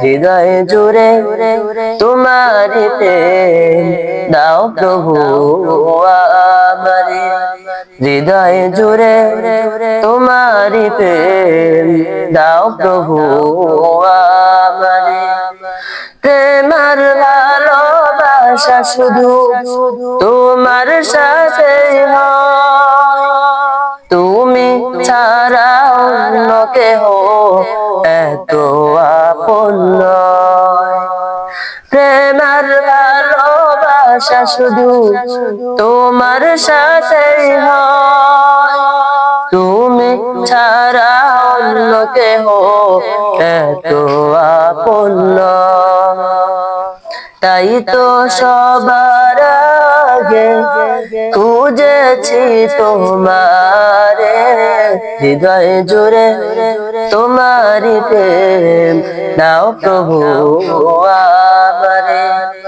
হৃদয় জুড়ে তোমার দাও প্রভু, আমারে। হৃদয় জুড়ে তোমার দাও প্রভু, আমারে। প্রেমার ভালোবাসা শুধু তোমার সাথে তুমি ছাড়া অন্য কেহ এত আপন ভালোবাসা শুধু তোমার সাথে হয়। তুমি ছাড়া অন্য কেহ এত আপন তাই তো সবার আগে খুঁজেছি তোমারে। হৃদয় জুড়ে তোমারি প্রেম। দাও প্রভু আমারে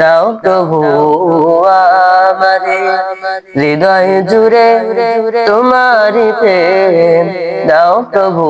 দাও প্রভু আমারে হৃদয় জুড়ে তোমার দাও প্রভু